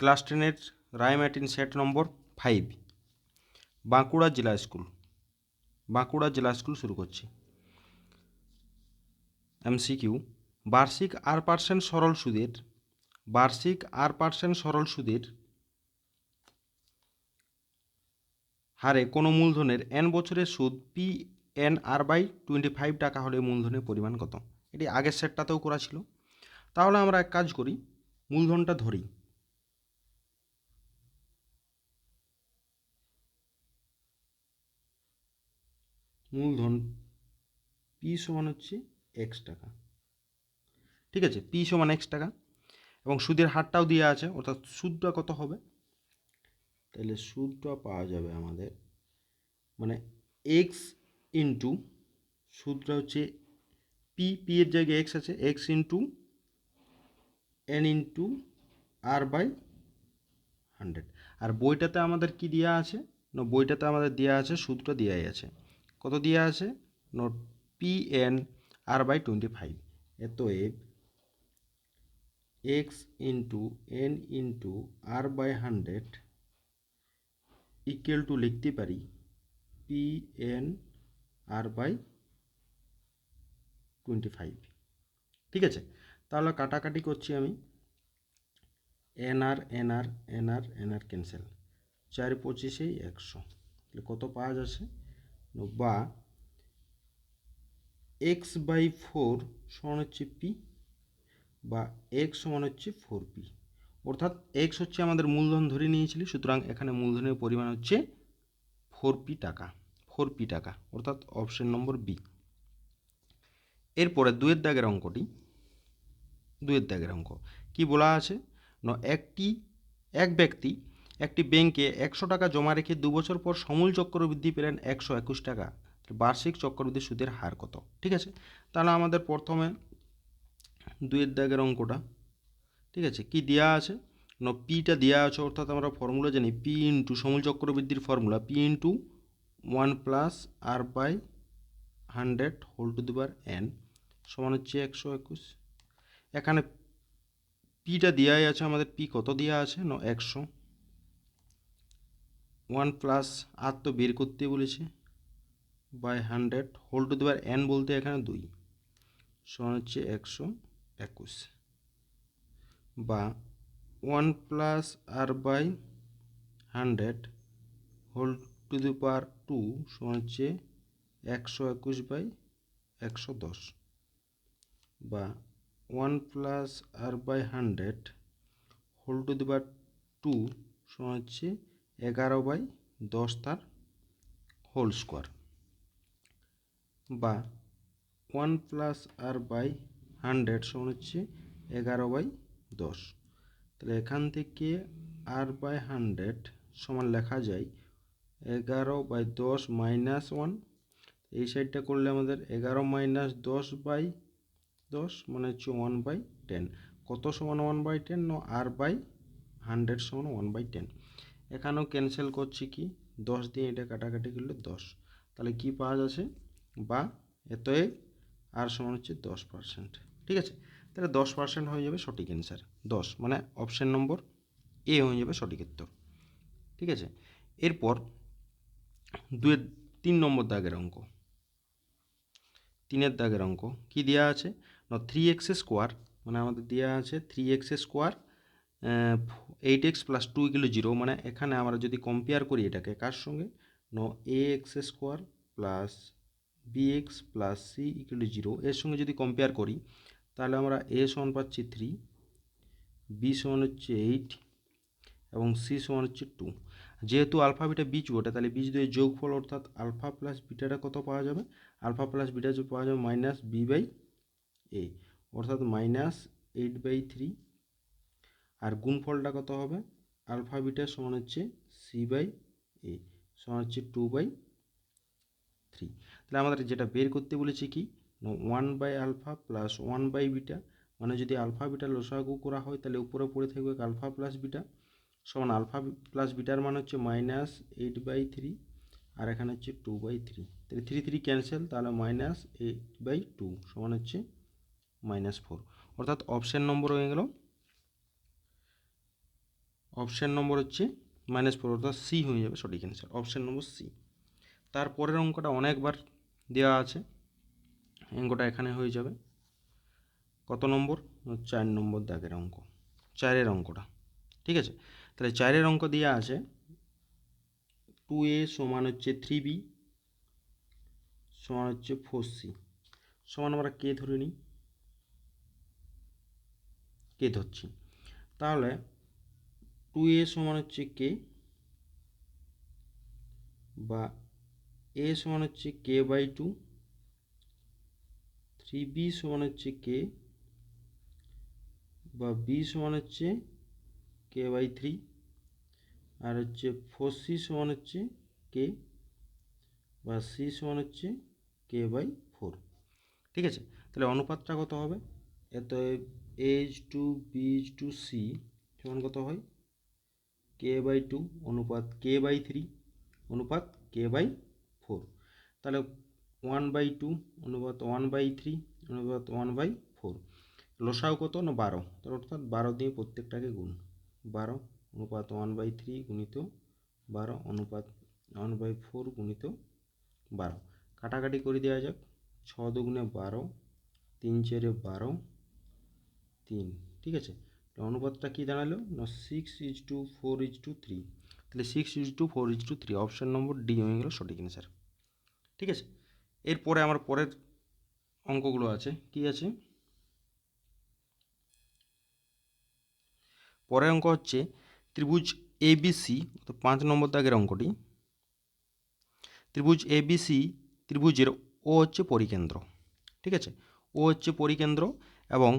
Class টেনের Ray Martin set number five, Bankura জেলা school. Bankura জেলা স্কুল শুরু করছি। এমসিকিউ, বার্ষিক আর পার্সেন্ট সরল সুদের, বার্ষিক আর পার্সেন্ট সরল সুদের হারে কোনো মূলধনের এন বছরের সুদ P N R by twenty five টাকা হলে মূলধনের পরিমাণ কত? এটি আগের সেটটাতেও করা ছিল। তাহলে আমরা এক কাজ করি, মূলধনটা ধরি। মূলধন পি সমান হচ্ছে এক্স টাকা। ঠিক আছে? পি সমান এক্স টাকা। এবং সুদের হারটাও দেওয়া আছে, অর্থাৎ সুদটা কত হবে? তাহলে সুদটা পাওয়া যাবে আমাদের মানে এক্স ইন্টু সুদটা হচ্ছে পি পি এর জায়গায় এক্স আছে X into N into R by hundred আর বইটাতে আমাদের কি দেওয়া আছে? না, বইটাতে আমাদের দেওয়া আছে, সুদটা দেওয়াই আছে। কত দেওয়া আছে? Note P N R by twenty five এতএব X into N into R by hundred equal to লিখতে পারি P N R by twenty five ঠিক আছে? তাহলে কাটাকাটি করছি আমি। N R N R N R N R cancel চার পঁচিশেই একশো। কত পাওয়া যাচ্ছে? বা এক্স বাই ফোর সমান হচ্ছে পি বা এক্স সমান হচ্ছে ফোর পি অর্থাৎ এক্স হচ্ছে আমাদের মূলধন ধরে নিয়েছিলি, সুতরাং এখানে মূলধনের পরিমাণ হচ্ছে ফোর পি টাকা ফোর পি টাকা, অর্থাৎ অপশন নম্বর বি এরপরে দুয়ের দাগের অঙ্কটি, দুয়ের দাগের অঙ্ক, কি বলা আছে? ন, একটি, এক ব্যক্তি একটি ব্যাংকে একশো টাকা জমা রেখে দু বছর পর সমূল চক্রবৃদ্ধি পেলেন একশো একুশ টাকা। বার্ষিক চক্রবৃদ্ধি সুদের হার কত? ঠিক আছে? তাহলে আমাদের প্রথমে দুইয়ের দাগের অঙ্কটা। ঠিক আছে? কি দেওয়া আছে? ন পিটা দেওয়া আছে, অর্থাৎ আমরা ফর্মুলা জানি, পি ইন্টু সমূল চক্রবৃদ্ধির formula, P into one plus R by hundred whole two দিবার এন সমান হচ্ছে একশো একুশ। এখানে পিটা দেওয়াই আছে, আমাদের পি কত দেওয়া আছে? ন, একশো। ওয়ান প্লাস আর তো বের করতে বলেছে। বাই হান্ড্রেড হোল টু দেবার এন বলতে এখানে দুই। সমান হচ্ছে একশো একুশ। বা one plus R by hundred whole two the power two সমান হচ্ছে একশো একুশ বাই একশো দশ। বা one plus R by hundred whole two the power two সমান হচ্ছে এগারো বাই দশ তার হোল স্কোয়ার। বা one plus R by hundred সমান হচ্ছে এগারো বাই দশ। তাহলে এখান থেকে আর বাই হান্ড্রেড সমান লেখা যায় এগারো বাই দশ মাইনাস ওয়ান। এই সাইডটা করলে আমাদের এগারো মাইনাস দশ বাই দশ মানে হচ্ছে ওয়ান বাই টেন। কত সমান ওয়ান বাই টেন? ন আর বাই হান্ড্রেড সমান ওয়ান বাই টেন। এখানেও ক্যান্সেল করছি কি? দশ দিয়ে এটা কাটাকাটি করলে দশ। তাহলে কি পাওয়া যাচ্ছে? বা এতএ আর সমান হচ্ছে দশ পার্সেন্ট ঠিক আছে? তাহলে দশ পার্সেন্ট হয়ে যাবে সঠিক অ্যান্সার দশ মানে অপশান নম্বর এ হয়ে যাবে সঠিক উত্তর। ঠিক আছে? এরপর দুয়ের, তিন নম্বর দাগের অঙ্ক। তিনের দাগের অঙ্ক কি দেওয়া আছে? না থ্রি এক্স স্কোয়ার মানে আমাদের দেওয়া আছে three X square eight X plus two equal zero মানে এখানে আমরা যদি কম্পেয়ার করি এটাকে, কার সঙ্গে? ন, A X square plus B X plus C equal zero এর সঙ্গে যদি কম্পেয়ার করি, তাহলে আমরা এ সমান পাচ্ছি থ্রি বি সমান হচ্ছে এইট এবং সি সমান হচ্ছে টু যেহেতু আলফা বিটা বীজ ওটা তাহলে বীজ দুই যোগফল অর্থাৎ আলফা প্লাস বিটাটা কত পাওয়া যাবে? আলফা প্লাস বিটা পাওয়া যাবে মাইনাস বি বাই এ অর্থাৎ মাইনাস এইট বাই থ্রি আর গুণফলটা কত হবে? আলফা বিটা সমান হচ্ছে সি বাই এ সমান হচ্ছে টু বাই থ্রি তাহলে আমাদের যেটা বের করতে বলেছি কি? One by alpha plus one by beta মানে যদি আলফা বিটা লসাগু করা হয়, তাহলে উপরে পড়ে থাকবে আলফা প্লাস বিটা সমান আলফা প্লাস বিটার মান হচ্ছে মাইনাস এইট বাই থ্রি আর এখানে হচ্ছে টু বাই থ্রি তাহলে থ্রি থ্রি ক্যান্সেল তাহলে মাইনাস এইট বাই টু সমান হচ্ছে মাইনাস ফোর অর্থাৎ অপশান নম্বর হয়ে গেল অপশান নম্বর হচ্ছে মাইনাস ফোর অর্থাৎ সি হয়ে যাবে সঠিক অ্যান্সার অপশান নম্বর সি তারপরের অঙ্কটা অনেকবার দেওয়া আছে, অঙ্কটা এখানে হয়ে যাবে। কত নম্বর? চার নম্বর দাগের অঙ্ক, চারের অঙ্কটা, ঠিক আছে? তাহলে চারের অঙ্ক দেওয়া আছে টু এ সমান হচ্ছে থ্রি বি সমান হচ্ছে ফোর সি সমান আমরা কে ধরে নিই? কে ধরছি? তাহলে টু এ সমান হচ্ছে কে বা এ সমান হচ্ছে K by two three B সমান হচ্ছে কে বা বি সমান হচ্ছে কে বাই থ্রি আর হচ্ছে ফোর সি সমান হচ্ছে কে বা সি সমান হচ্ছে কে বাই ফোর ঠিক আছে? তাহলে অনুপাতটা কত হবে? এত H to B is to C সমান কত হয়? কে বাই টু অনুপাত কে বাই থ্রি অনুপাত কে বাই ফোর তাহলে ওয়ান বাই টু অনুপাত ওয়ান বাই থ্রি অনুপাত ওয়ান বাই ফোর লসাও কত না বারো? অর্থাৎ বারো দিয়ে প্রত্যেকটাকে গুণ। বারো অনুপাত ওয়ান বাই থ্রি গুণিত বারো অনুপাত ওয়ান বাই ফোর গুণিত বারো। কাটাকাটি করে দেওয়া যাক। ছ দুগুণে বারো, তিন চারে বারো, তিন, ঠিক আছে? অনুপাতটা কী দাঁড়াল? না six is to four is to three তাহলে six is to four is to three option number D হয়ে গেল সঠিক অ্যান্সার ঠিক আছে? এরপরে আমার পরের অঙ্কগুলো আছে। কি আছে? পরের অঙ্ক হচ্ছে ত্রিভুজ এবিসি পাঁচ নম্বর দাগের অঙ্কটি। ত্রিভুজ এবিসি ত্রিভুজের ও হচ্ছে পরিকেন্দ্র। ঠিক আছে? ও হচ্ছে পরিকেন্দ্র এবং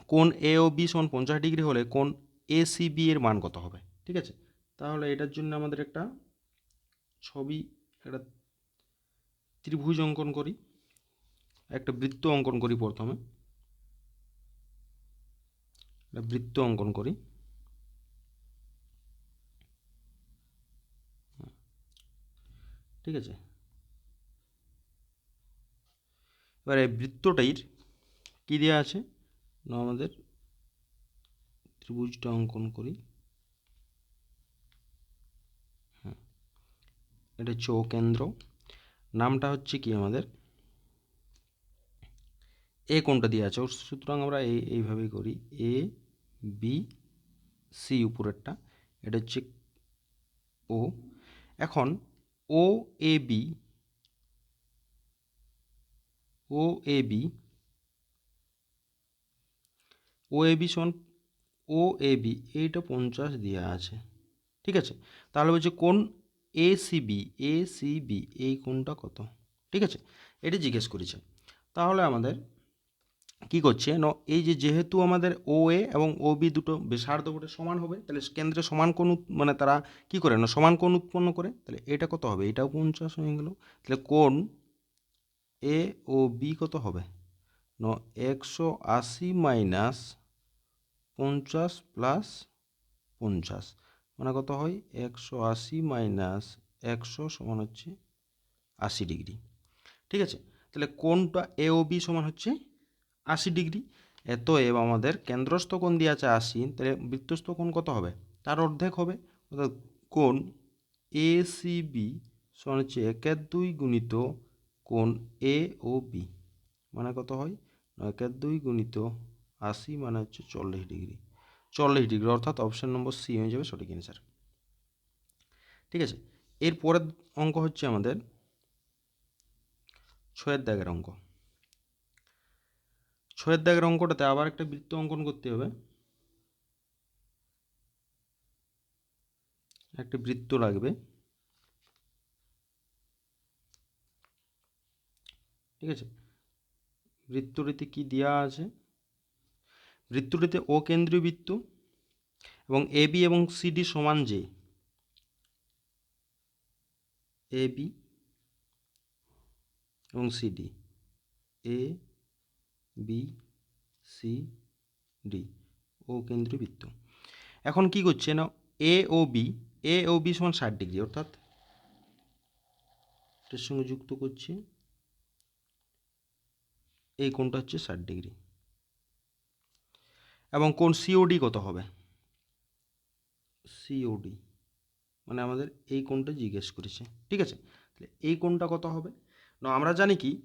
কোন এ ও বি সমান পঞ্চাশ ডিগ্রি হলে কোন এ সি বি এর মান কত হবে? ঠিক আছে? তাহলে এটার জন্য আমাদের একটা ছবি, একটা ত্রিভুজ অঙ্কন করি। একটা বৃত্ত অঙ্কন করি প্রথমে। একটা বৃত্ত অঙ্কন করি। ঠিক আছে? এবার এই বৃত্তটির কী দেওয়া আছে? আমাদের ত্রিভুজটা অঙ্কন করি। হ্যাঁ এটা চৌকেন্দ্র। নামটা হচ্ছে কি আমাদের? এ কোনটা দিয়ে আছে। সুতরাং আমরা এই, এইভাবেই করি। এ, বি, সি উপরেরটা। এটা হচ্ছে ও। এখন O, A, B, O, A, B O A B সমান ও এ বি এইটা পঞ্চাশ দেওয়া আছে। ঠিক আছে? তাহলে বলছে কোন A C B A C B এই কোনটা কত? ঠিক আছে? এটা জিজ্ঞেস করেছে। তাহলে আমাদের কি করছে? ন, এই যে যেহেতু আমাদের ও এ এবং ও বি দুটো ব্যাসার্ধ বটে সমান হবে, তাহলে কেন্দ্রে সমান উৎ- মানে তারা কি করে? না, সমান কোণ উৎপন্ন করে, তাহলে এটা কত হবে? এটাও পঞ্চাশ হয়ে গেল। তাহলে কোন এ ও বি কত হবে? ন, একশো আশি মাইনাস পঞ্চাশ প্লাস পঞ্চাশ। মানে কত হয়? একশো আশি মাইনাস একশো সমান হচ্ছে আশি ডিগ্রি ঠিক আছে? তাহলে কোনটা এ ও বি সমান হচ্ছে আশি ডিগ্রি এত এব আমাদের কেন্দ্রস্থ কোণ দিয়ে আছে আশি, তাহলে বৃত্তস্থ কোণ কত হবে? তার অর্ধেক হবে। অর্থাৎ কোণ এ সি বি সমান হচ্ছে একের দুই গুণিত কোণ এ ও বি মানে কত হয়? একের দুই গুণিত আশি মানে হচ্ছে চল্লিশ ডিগ্রি। চল্লিশ ডিগ্রি অর্থাৎ অপশান নম্বর সি হয়ে যাবে সঠিক অ্যান্সার ঠিক আছে? এর পরের অঙ্ক হচ্ছে আমাদের ছয়ের দাগের অঙ্ক। ছয়ের দাগের অঙ্কটাতে আবার একটা বৃত্ত অঙ্কন করতে হবে। একটা বৃত্ত লাগবে। ঠিক আছে? বৃত্তটিতে কি দেওয়া আছে? বৃত্তটিতে ও কেন্দ্রীয় বৃত্ত এবং এ, বি এবং সিডি সমান যে। এ, বি এবং CD A, B, C, D ও কেন্দ্রীয় বৃত্ত এখন কি করছে না? এ ও বি, এ ও বি সমান ষাট ডিগ্রি অর্থাৎ এটার সঙ্গে যুক্ত করছি এই কোণটা হচ্ছে ষাট ডিগ্রি। এবং কোণ সিওডি কত হবে? সিওডি মানে আমাদের এই কোণটা জিজ্ঞেস করেছে। ঠিক আছে? তাহলে এই কোণটা কত হবে? না, আমরা জানি কি,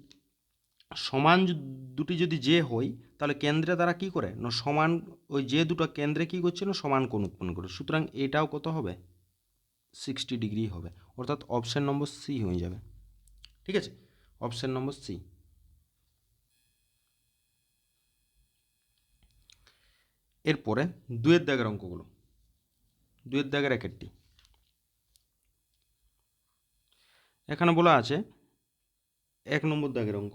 সমান দুটি যদি যে হয়, তাহলে কেন্দ্রে তারা কি করে? না, সমান ওই যে দুটো কেন্দ্রে কি করছে না সমান কোণ উৎপন্ন করে সুতরাং এটাও কত হবে? সিক্সটি ডিগ্রি হবে। অর্থাৎ অপশান নম্বর সি হয়ে যাবে। ঠিক আছে? অপশান নম্বর সি এরপরে দুয়ের দাগের অঙ্কগুলো। দুয়ের দাগের এক একটি। এখানে বলা আছে, এক নম্বর দাগের অঙ্ক,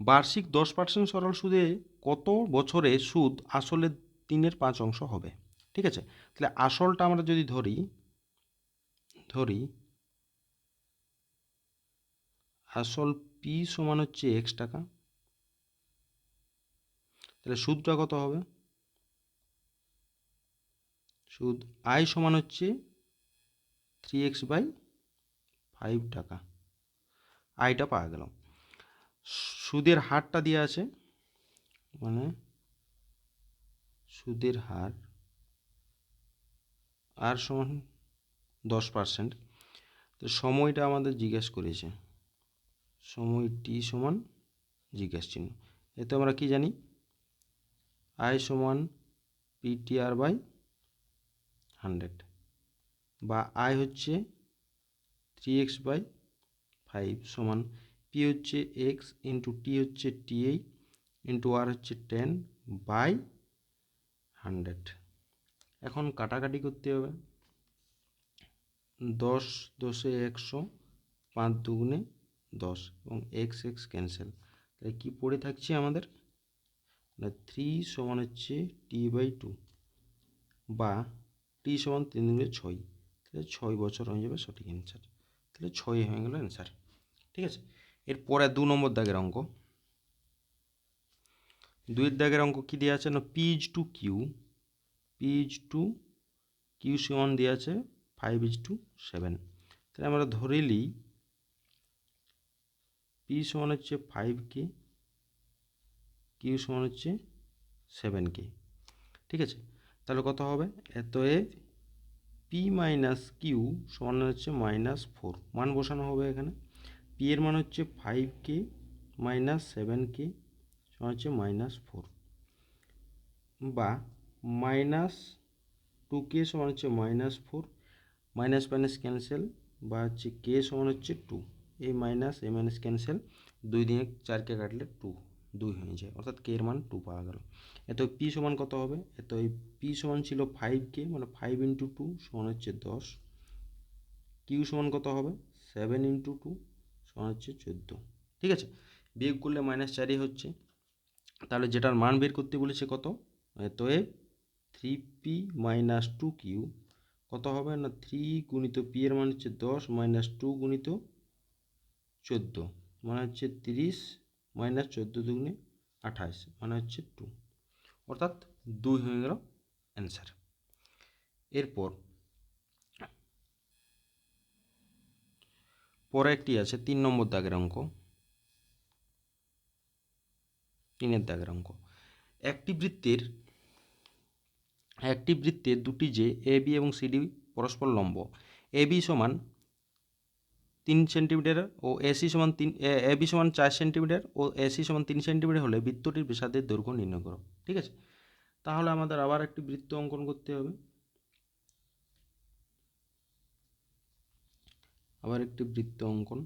বার্ষিক দশ পার্সেন্ট সরল সুদে কত বছরে সুদ আসলে তিনের পাঁচ অংশ হবে? ঠিক আছে? তাহলে আসলটা আমরা যদি ধরি ধরি, আসল পি সমান হচ্ছে এক্স টাকা। তাহলে সুদটা কত হবে? সুদ আয় সমান হচ্ছে থ্রি এক্স বাই ফাইভ টাকা। আয়টা পাওয়া গেল সুদের হারটা দেওয়া আছে মানে সুদের হার আর সমান দশ পার্সেন্ট তো সময়টা আমাদের জিজ্ঞেস করেছে। সময় টি সমান জিজ্ঞেস চিহ্ন। এতে আমরা কি জানি? আই সমান পিটিআর বাই হান্ড্রেড। বা আই হচ্ছে থ্রি এক্স বাই ফাইভ সমান পি হচ্ছে এক্স ইন্টু টি হচ্ছে টি এই ইন্টু আর হচ্ছে টেন বাই হান্ড্রেড এখন কাটাকাটি করতে হবে। দশ, দশে একশো, পাঁচ দুগুণে দশ এবং এক্স এক্স ক্যান্সেল তাই কী পড়ে থাকছে আমাদের? থ্রি সমান হচ্ছে টি বাই টু বা টি সমান তিন দুগুণে ছয়। তাহলে ছয় বছর হয়ে যাবে সঠিক অ্যান্সার তাহলে ছয় হয়ে গেল অ্যান্সার ঠিক আছে? এরপরে দু নম্বর দাগের অঙ্ক। দুইয়ের দাগের অঙ্ক কী দেওয়া আছে? না P is to Q P is to Q সমান দেওয়া আছে ফাইভ ইজ টু সেভেন তাহলে আমরা ধরে নিই পি সমান হচ্ছে ফাইভ কে কিউ সমান হচ্ছে সেভেন কে ঠিক আছে? তাহলে কত হবে? এতএব পি মাইনাস কিউ সমান হচ্ছে মাইনাস ফোর মান বসানো হবে এখানে। পি এর মান হচ্ছে five K minus seven K সমান হচ্ছে মাইনাস ফোর বা মাইনাস টু কে সমান হচ্ছে minus four minus minus cancel বা হচ্ছে কে সমান হচ্ছে টু এই মাইনাস এ মাইনাস ক্যান্সেল দুই দিনে চারকে কাটলে টু দুই হয়ে যায়, অর্থাৎ কে এর মান টু পাওয়া গেল। এত পি সমান কত হবে? এত এই পি সমান ছিল ফাইভ কে মানে ফাইভ ইন্টু টু সমান হচ্ছে দশ। কিউ সমান কত হবে? সেভেন ইন্টু টু সমান হচ্ছে চোদ্দ। ঠিক আছে? বিয়োগ করলে মাইনাস চারই হচ্ছে। তাহলে যেটার মান বের করতে বলেছে কত? এত A three P minus two Q কত হবে? না থ্রি গুণিত পি এর মান হচ্ছে দশ মাইনাস টু গুণিত চোদ্দ। মানে হচ্ছে তিরিশ মাইনাস চোদ্দ দুগুণে আঠাশ মানে হচ্ছে টু অর্থাৎ দুই হয়ে গেল অ্যান্সার এরপর, পরে একটি আছে তিন নম্বর দাগের অঙ্ক। তিনের দাগের অঙ্ক। একটি বৃত্তের একটি বৃত্তের দুটি যে এ, বি এবং সিডি পরস্পর লম্ব। এ, বি সমান তিন সেন্টিমিটার ও এসি সমান তিন, এ বি সমান চার সেন্টিমিটার ও এসি সমান তিন সেন্টিমিটার হলে বৃত্তটির ব্যাসার্ধের দৈর্ঘ্য নির্ণয় করো, ঠিক আছে? তাহলে আমাদের আবার একটি বৃত্ত অঙ্কন করতে হবে। আবার একটি বৃত্ত অঙ্কন।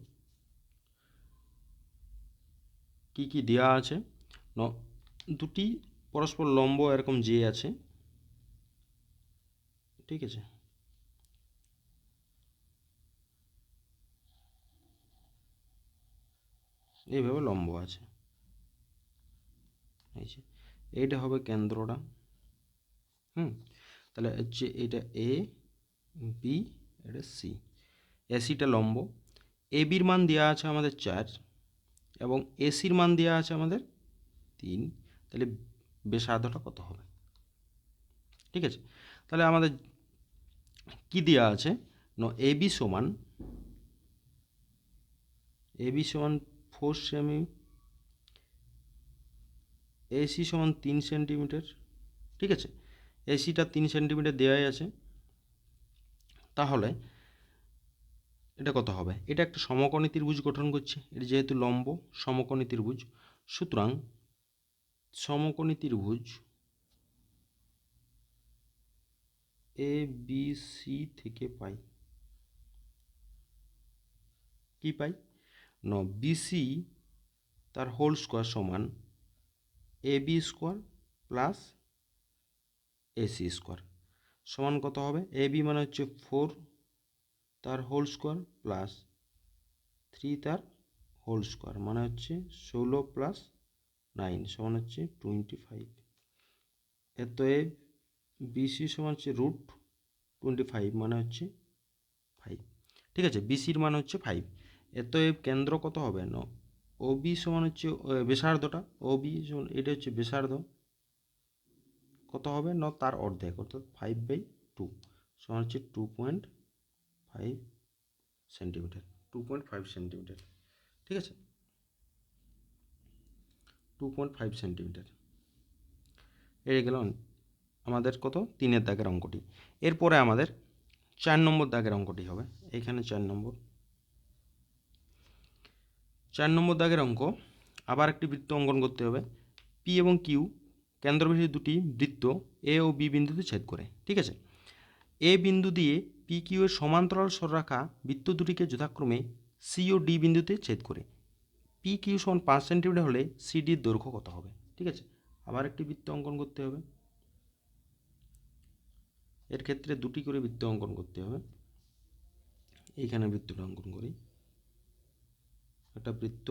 কি কি দেওয়া আছে? ন, দুটি পরস্পর লম্ব এরকম যে আছে, ঠিক আছে? এইভাবে লম্ব আছে। এই যে, এইটা হবে কেন্দ্রটা। হুম? তাহলে হচ্ছে এটা এ বি এটা সি এসিটা লম্ব। এ বির মান দেওয়া আছে আমাদের চার এবং এসির মান দেওয়া আছে আমাদের তিন। তাহলে ব্যাসার্ধটা কত হবে? ঠিক আছে? তাহলে আমাদের কি দেওয়া আছে? ন এবি সমান এবি সমান ফোর সেমি এসি সমান তিন সেন্টিমিটার, ঠিক আছে? এসিটা তিন সেন্টিমিটার দেওয়াই আছে। তাহলে এটা কত হবে? এটা একটা সমকোণী ত্রিভুজ গঠন করছে। এটা যেহেতু লম্ব, সমকোণী ত্রিভুজ। সুতরাং সমকোণী ত্রিভুজ এ বি সি থেকে পাই। কি পাই? ন বিসি তার হোল স্কোয়ার সমান A B square plus AC square সমান কত হবে? এ বি মানে হচ্ছে ফোর তার হোল স্কোয়ার প্লাস থ্রি তার হোল স্কোয়ার মানে হচ্ছে ষোলো প্লাস নাইন সমান হচ্ছে টোয়েন্টি ফাইভ এত এ বিসি সমান হচ্ছে রুট টোয়েন্টি ফাইভ মানে হচ্ছে ফাইভ ঠিক আছে? বিসির মান হচ্ছে ফাইভ এত এ কেন্দ্র কত হবে? ন। ও বি সমান হচ্ছে ব্যাসার্ধটা ও বি এটা হচ্ছে ব্যাসার্ধ কত হবে? ন, তার অর্ধেক, অর্থাৎ ফাইভ বাই টু সমান হচ্ছে two point five centimetre two point five centimetre ঠিক আছে? টু পয়েন্ট ফাইভ সেন্টিমিটার এই গেল আমাদের কত? তিনের দাগের অঙ্কটি। এরপরে আমাদের চার নম্বর দাগের অঙ্কটি হবে। এইখানে চার নম্বর। চার নম্বর দাগের অঙ্ক, আবার একটি বৃত্ত অঙ্কন করতে হবে। পি এবং কিউ কেন্দ্রবিশিষ্ট দুটি বৃত্ত এ ও বি বিন্দুতে ছেদ করে, ঠিক আছে? এ বিন্দু দিয়ে পি কিউ এর সমান্তরাল সরলরেখা বৃত্ত দুটিকে যথাক্রমে সি ও ডি বিন্দুতে ছেদ করে। পি কিউ সমান পাঁচ সেন্টিমিটার হলে সিডির দৈর্ঘ্য কত হবে, ঠিক আছে? আবার একটি বৃত্ত অঙ্কন করতে হবে। এর ক্ষেত্রে দুটি করে বৃত্ত অঙ্কন করতে হবে। এইখানে বৃত্তটা অঙ্কন করি। একটা বৃত্ত।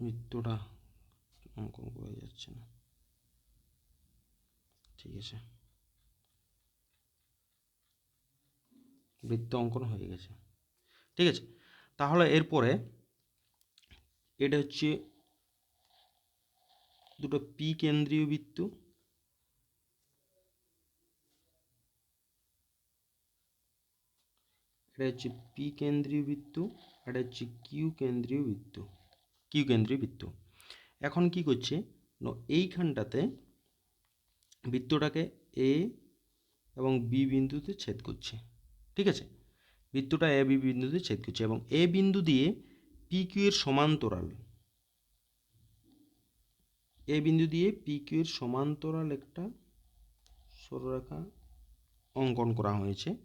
বৃত্তটা অঙ্কন করা যাচ্ছে না। ঠিক আছে। বৃত্ত অঙ্কন হয়ে গেছে। ঠিক আছে। তাহলে এরপরে এটা হচ্ছে দুটো পি কেন্দ্রীয় বৃত্ত। এটা হচ্ছে পি কেন্দ্রীয় বৃত্ত এটা হচ্ছে কিউ কেন্দ্রীয় বৃত্ত। কিউ কেন্দ্রীয় বৃত্ত। এখন কি করছে? এইখানটাতে বৃত্তটাকে এ এবং বি বিন্দুতে ছেদ করছে। ঠিক আছে? বৃত্তটা এ বি বিন্দুতে ছেদ করছে এবং এ বিন্দু দিয়ে কিউ এর সমান্তরাল। এ বিন্দু দিয়ে কিউ এর সমান্তরাল একটা সরলরেখা অঙ্কন করা হয়েছে।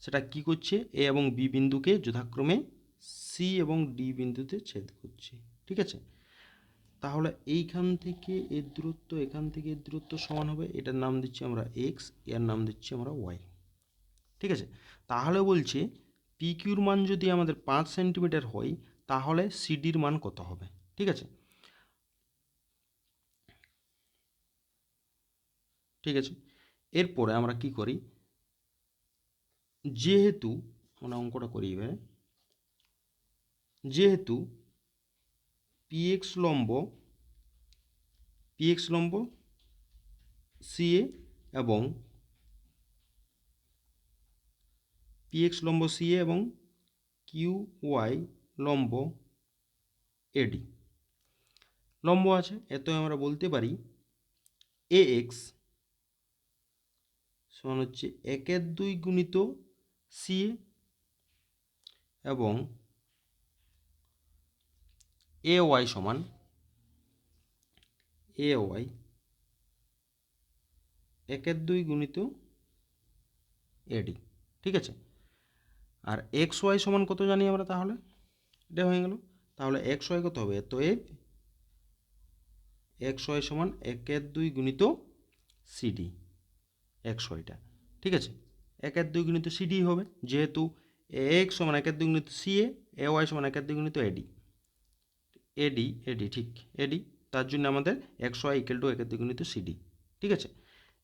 সেটা কি করছে? এ এবং বি বিন্দুকে যথাক্রমে সি এবং ডি বিন্দুতে ছেদ করছে। ঠিক আছে? তাহলে এইখান থেকে এর দূরত্ব, এখান থেকে এর দূরত্ব সমান হবে। এটার নাম দিচ্ছি আমরা এক্সের নাম দিচ্ছি আমরা ওয়াই ঠিক আছে? তাহলে বলছে পি কিউর মান যদি আমাদের পাঁচ সেন্টিমিটার হয় তাহলে সিডির মান কত হবে? ঠিক আছে? ঠিক আছে? এরপরে আমরা কি করি? যেহেতু, আমরা অঙ্কটা করি এবারে। যেহেতু পিএক্স লম্ব পিএক্স লম্ব সিএ এবং পিএক্স লম্ব সিএ এবং কিউ ওয়াই লম্ব এডি লম্ব আছে এত আমরা বলতে পারি এ এক্স সমান হচ্ছে একের দুই গুণিত সিএ এবং এ ওয়াই সমান এ ওয়াই একের দুই গুণিত এডি ঠিক আছে? আর এক্স ওয়াই সমান কত জানি আমরা তাহলে? এটা হয়ে গেল। তাহলে একশো কত হবে? তো এ একশো সমান একের দুই গুণিত সিডি একশো ওয়াইটা ঠিক আছে? একের দুই গুণিত সিডি হবে, যেহেতু এক সমান একের দুই গুণিত সিএ এ ওয়াই সমান একের দুই গুণিত এডি এডি এডি ঠিক এডি তার জন্য আমাদের একশো ওয়াই ইকুয়াল টু একের দুই গুণিত সিডি ঠিক আছে?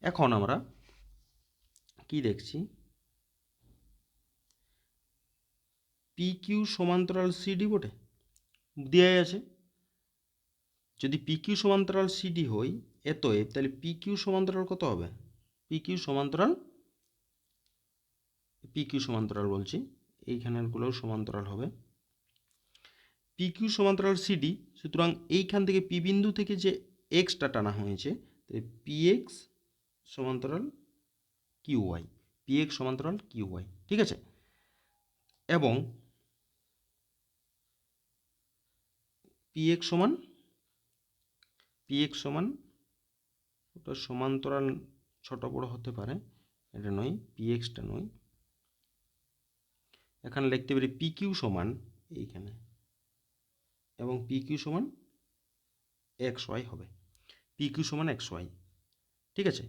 এখন আমরা কি দেখছি? পি কিউ সমান্তরাল সিডি বটে? দেওয়াই আছে। যদি পি কিউ সমান্তরাল সিডি হয় এত এফ তাহলে পি কিউ সমান্তরাল কত হবে? পি কিউ সমান্তরাল পি কিউ সমান্তরাল বলছি এইখানেরগুলোও সমান্তরাল হবে। পি কিউ সমান্তরাল সিডি সুতরাং এইখান থেকে পি বিন্দু থেকে যে এক্সটা টানা হয়েছে পি এক্স সমান্তরাল কিউ ওয়াই পি এক্স সমান্তরাল কিউ ওয়াই ঠিক আছে? এবং পি এক্স সমান পি এক্স সমান, ওটা সমান্তরাল ছোট বড় হতে পারে, এটা নয় পি এক্সটা নয়। এখানে লিখতে পারি পি কিউ সমান এইখানে, এবং পি কিউ সমান এক্স ওয়াই হবে। পি কিউ সমান এক্স ওয়াই ঠিক আছে?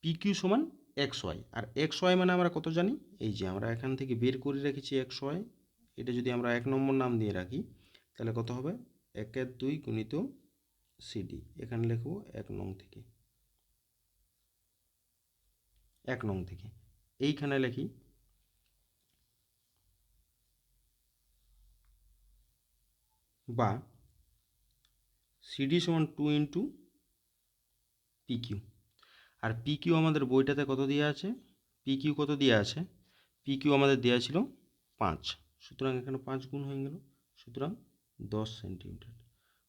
পি কিউ সমান এক্স ওয়াই আর এক্স ওয়াই মানে আমরা কত জানি? এই যে আমরা এখান থেকে বের করে রেখেছি এক্স ওয়াই এটা যদি আমরা এক নম্বর নাম দিয়ে রাখি, তাহলে কত হবে? একের দুই গুণিত সিডি। এখানে লিখব এক নং থেকে। এক নং থেকে। এইখানে লিখি, বা সিডি সমান টু ইন্টু পি কিউ আর পি কিউ আমাদের বইটাতে কত দেওয়া আছে? পি কিউ কত দেওয়া আছে? পি কিউ আমাদের দেওয়া ছিল পাঁচ। সুতরাং এখানে পাঁচ গুণ হয়ে গেল। সুতরাং দশ সেন্টিমিটার।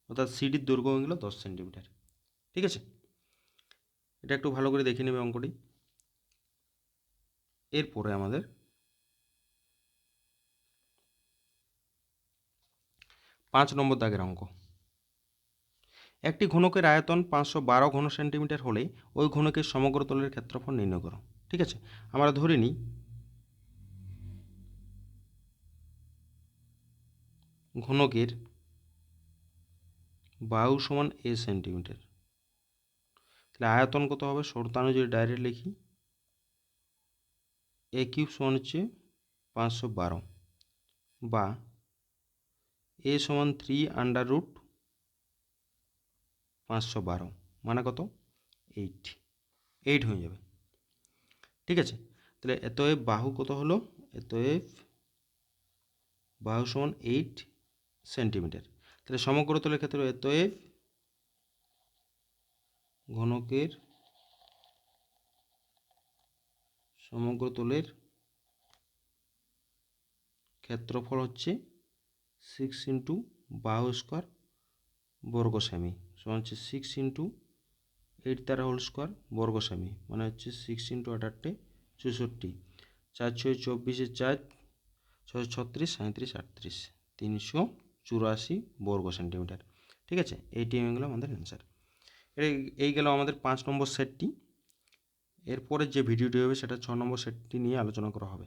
অর্থাৎ সিডির দৈর্ঘ্য হয়ে গেল দশ সেন্টিমিটার। ঠিক আছে? এটা একটু ভালো করে দেখে নেবে অঙ্কটি। এরপরে আমাদের পাঁচ নম্বর দাগের অঙ্ক। একটি ঘনকের আয়তন পাঁচশো বারো ঘন সেন্টিমিটার হলে ওই ঘনকের সমগ্র তলের ক্ষেত্রফল নির্ণয় করো। ঠিক আছে? আমরা ধরে নিই ঘনকের বায়ু সমান এ সেন্টিমিটার তাহলে আয়তন কত হবে? শর্তানু যদি ডাইরেক্ট লিখি। এ কিউব সমান হচ্ছে পাঁচশো বারো। বা এ সমান থ্রি আন্ডার রুট পাঁচশো বারো। মানে কত? এইট এইট হয়ে যাবে। ঠিক আছে? তাহলে এতএব বাহু কত হলো? এতএব বাহু সমান এইট সেন্টিমিটার। তাহলে সমগ্র তলের ক্ষেত্রে এতএব ঘনকের সমগ্র তলের ক্ষেত্রফল হচ্ছে সিক্স ইন্টু বাহু স্কোয়ার বর্গ সেমি সমান হচ্ছে সিক্স ইন্টু এইট তারা হোল স্কোয়ার বর্গ সেমি মানে হচ্ছে সিক্স ইন্টু আঠারটে চৌষট্টি। চার ছয় চব্বিশে চার ছশো ছত্রিশ সাঁত্রিশ আটত্রিশ, তিনশো চুরাশি বর্গ সেন্টিমিটার। ঠিক আছে? এইটি হয়ে গেলো আমাদের অ্যান্সার এই এই গেল আমাদের পাঁচ নম্বর সেটটি এরপরে যে ভিডিওটি হবে সেটা ছ নম্বর সেটটি নিয়ে আলোচনা করা হবে।